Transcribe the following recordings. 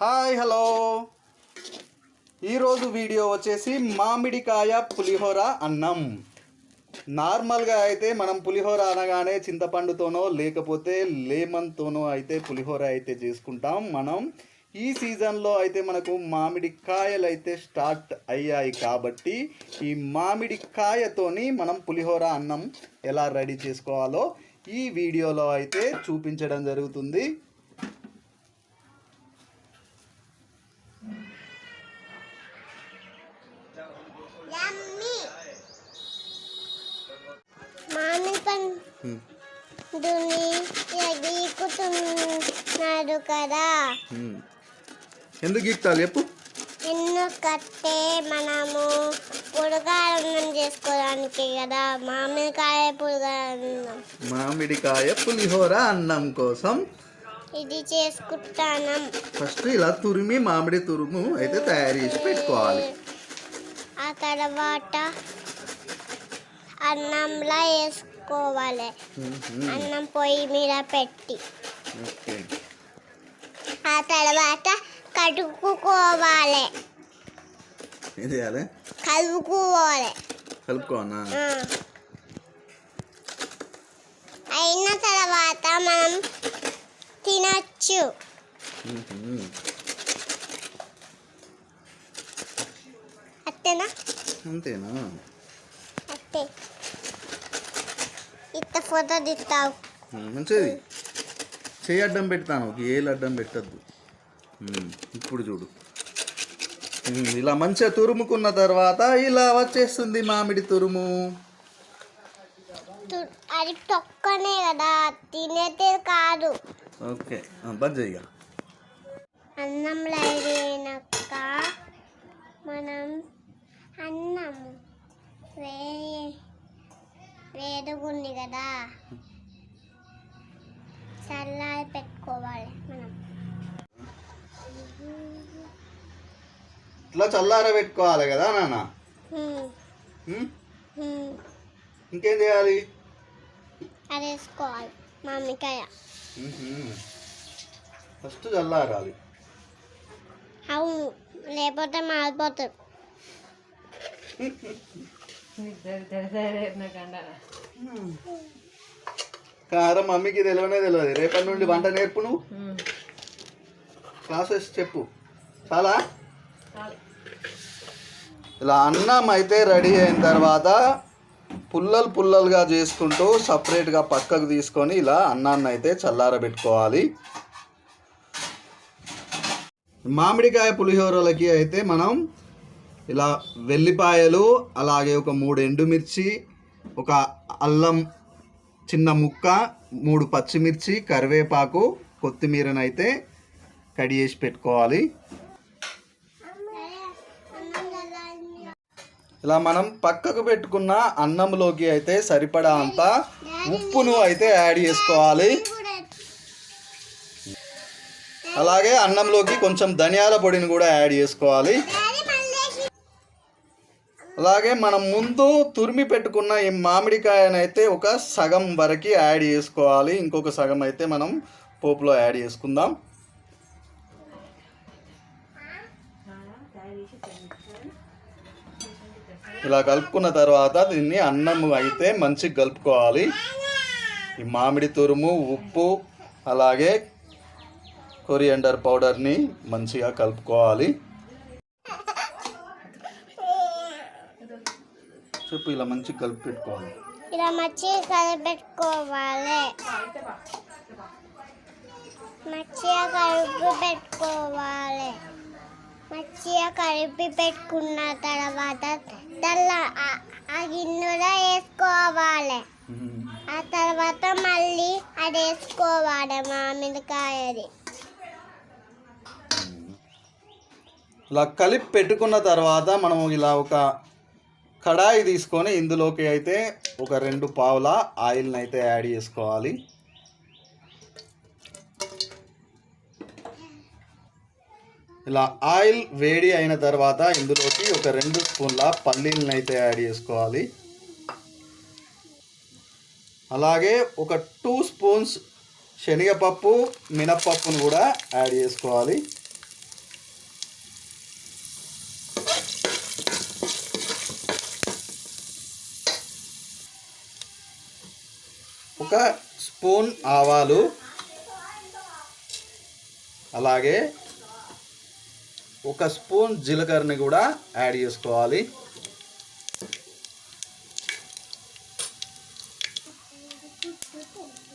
Hi hello. ఈరోజు video వచ్చేసి మామిడికాయ పులిహోర అన్నం. నార్మల్గా అయితే మనం పులిహోర అనగానే చింతపండుతోనో లేకపోతే లేమన్తోనో అయితే పులిహోర అయితే చేసుకుంటాం మనం. ఈ సీజన్లో అయితే మనకు మామిడికాయలు అయితే స్టార్ట్ అయ్యాయి కాబట్టి ఈ మామిడికాయతోని మనం పులిహోర అన్నం ఎలా రెడీ చేసుకోవాలో ఈ వీడియోలో అయితే చూపించడం జరుగుతుంది. పండుని గీకుతున్నారు కదా. ఎందుకు గీక్తాలు చెప్పు. ఎందుకంటే మనము పుడకారణం చేసుకోవడానికి కదా. మామిడికాయ పుడకారణం మామిడికాయ పులిహోర అన్నం కోసం. ఇది చేసుకుంటానం. ఫస్ట్ ఇలా తురిమి మామిడి తురుము అయితే తయారు చేసి పెట్టుకోవాలి. ఆ తర్వాత అన్నంలా వేసుకోవాలి మ్మ్. అన్నం పొయ్యి మీద పెట్టి. ఆ తర్వాత కడుక్కోవాలి ఏం చేయాలి? కలుపుకోవాలి. కలుపుకోనా ఆ. అయిన తర్వాత మనం తినచ్చు. మ్మ్. అత్తేనా? అంతేనా? అత్తే. ఇత్త ఫోటో తీస్తావు. మంచిది. చేయి అడ్డం పెడతాను. ఒక ఏలు అడ్డం పెట్టద్దు. ఇప్పుడు చూడు. ఇలా మంచిగా తురుముకున్న తర్వాత ఇలా వచ్చేస్తుంది మామిడి తురుము. అది తొక్కనే కదా తినేది కాదు. ఓకే బంద్ చేయగా అన్నం అయినాక మనం అన్నం వేరుగుంది కదా చల్లారి పెట్టుకోవాలి మనం ఇట్లా చల్లార పెట్టుకోవాలి కదా నాన్న హ్మ్, మ్మ్? హ్మ్. ఇంకేం చేయాలి అది వేసుకోవాలి మామిడికాయ మ్మ్. ఫస్ట్ చల్లారాలి అవును లేకపోతే మారిపోతుంది కారం మమ్మీకి తెలియనే తెలియదు రేపటి నుండి వంట నేర్పు నువ్వు. క్లాసెస్ చెప్పు. చాలా? ఇలా అన్నం అయితే రెడీ అయిన తర్వాత పుల్లలు పుల్లలుగా చేసుకుంటూ సపరేట్గా పక్కకు తీసుకొని ఇలా అన్నాన్ని అయితే చల్లారబెట్టుకోవాలి. మామిడికాయ పులిహోరలకి అయితే మనం ఇలా వెల్లిపాయలు అలాగే ఒక మూడు ఎండుమిర్చి ఒక అల్లం చిన్న ముక్క మూడు పచ్చిమిర్చి కరివేపాకు కొత్తిమీరనైతే కడి చేసి పెట్టుకోవాలి. ఇలా మనం పక్కకు పెట్టుకున్న అన్నంలోకి అయితే సరిపడా అంత ఉప్పును అయితే యాడ్ చేసుకోవాలి. అలాగే అన్నంలోకి కొంచెం ధనియాల పొడిని కూడా యాడ్ చేసుకోవాలి. అలాగే మనం ముందు తురిమి పెట్టుకున్న ఈ మామిడికాయనైతే ఒక సగం వరకు యాడ్ చేసుకోవాలి. ఇంకొక సగం అయితే మనం పోపులో యాడ్ చేసుకుందాం. ఇలా కలుపుకున్న తర్వాత దీన్ని అన్నం అయితే మంచిగా కలుపుకోవాలి. ఈ మామిడి తురుము ఉప్పు అలాగే కొరియండర్ పౌడర్ని మంచిగా కలుపుకోవాలి. చెప్పు ఇలా మంచిగా కలిపి పెట్టుకోవాలి. ఇలా మంచిగా కలిపెట్టుకోవాలి మంచిగా కలిపి పెట్టుకోవాలి. మంచిగా కలిపి పెట్టుకున్న తర్వాత ఆ- ఆ గిన్నెలో వేసుకోవాలి. ఆ తర్వాత మళ్ళీ అది వేసుకోవాలి మామిడికాయది. ఇలా కలిపి పెట్టుకున్న తర్వాత మనం ఇలా ఒక కడాయి తీసుకొని ఇందులోకి అయితే ఒక రెండు పావుల ఆయిల్ని అయితే యాడ్ చేసుకోవాలి. ఇలా ఆయిల్ వేడి అయిన తర్వాత ఇందులోకి ఒక రెండు స్పూన్ల పల్లీలను అయితే యాడ్ చేసుకోవాలి. అలాగే ఒక టూ స్పూన్స్ శనగపప్పు మినప్పప్పును కూడా యాడ్ చేసుకోవాలి. ఒక స్పూన్ ఆవాలు అలాగే ఒక స్పూన్ జీలకర్రని కూడా యాడ్ చేసుకోవాలి.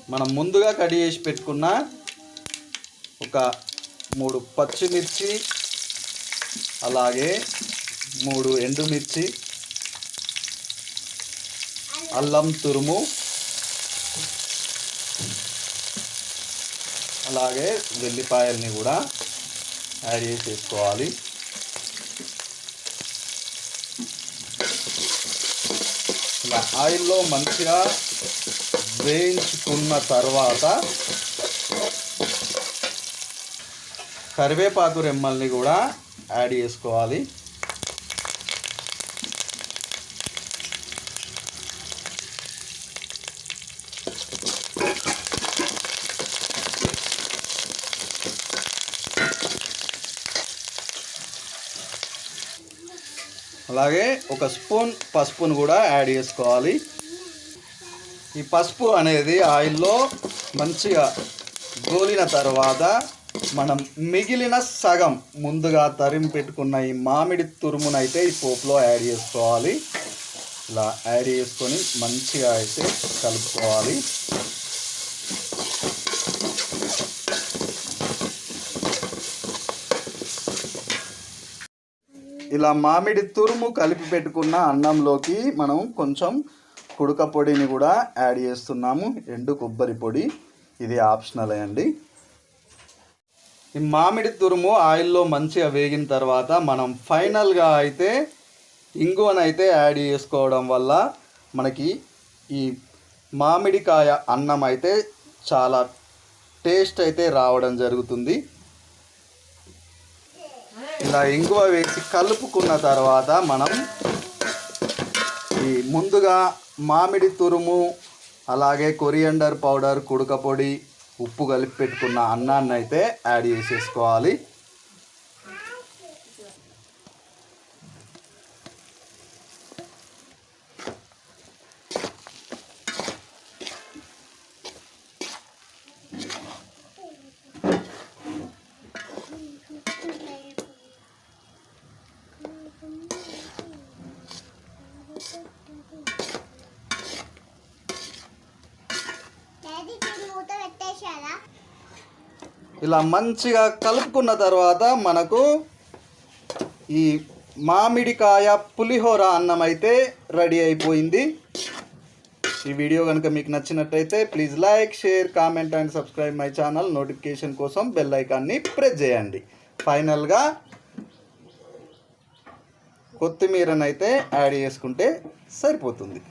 మనం ముందుగా కడి చేసి పెట్టుకున్న ఒక మూడు పచ్చిమిర్చి అలాగే మూడు ఎండుమిర్చి అల్లం తురుము అలాగే వెల్లిపాయల్ని కూడా యాడ్ చేసేసుకోవాలి. ఇలా ఆయిల్లో మంచిగా వేయించుకున్న తర్వాత కరివేపాకు రెమ్మల్ని కూడా యాడ్ చేసుకోవాలి. అలాగే ఒక స్పూన్ పసుపును కూడా యాడ్ చేసుకోవాలి. ఈ పసుపు అనేది ఆయిల్లో మంచిగా గోలిన తర్వాత మనం మిగిలిన సగం ముందుగా తరిమి పెట్టుకున్న ఈ మామిడి తురుమునైతే ఈ పోపులో యాడ్ చేసుకోవాలి. ఇలా యాడ్ చేసుకొని మంచిగా అయితే కలుపుకోవాలి. ఇలా మామిడి తురుము కలిపి పెట్టుకున్న అన్నంలోకి మనం కొంచెం కుడక పొడిని కూడా యాడ్ చేస్తున్నాము. ఎండు కొబ్బరి పొడి. ఇది ఆప్షనల్ అండి. ఈ మామిడి తురుము ఆయిల్లో మంచిగా వేగిన తర్వాత మనం ఫైనల్గా అయితే ఇంగువనైతే యాడ్ చేసుకోవడం వల్ల మనకి ఈ మామిడికాయ అన్నం అయితే చాలా టేస్ట్ అయితే రావడం జరుగుతుంది. ఇలా ఇంగువ వేసి కలుపుకున్న తర్వాత మనం ఈ ముందుగా మామిడి తురుము అలాగే కొరియండర్ పౌడర్ కుడక పొడి ఉప్పు కలిపి పెట్టుకున్న అన్నాన్ని అయితే యాడ్ చేసేసుకోవాలి. ఇలా మంచిగా కలుపుకున్న తర్వాత మనకు ఈ మామిడికాయ పులిహోర అన్నం అయితే రెడీ అయిపోయింది. ఈ వీడియో కనుక మీకు నచ్చినట్టయితే please like share comment and subscribe my channel. Notification కోసం బెల్ ఐకాన్ని ప్రెస్ చేయండి. ఫైనల్గా కొత్తిమీరనైతే యాడ్ చేసుకుంటే సరిపోతుంది.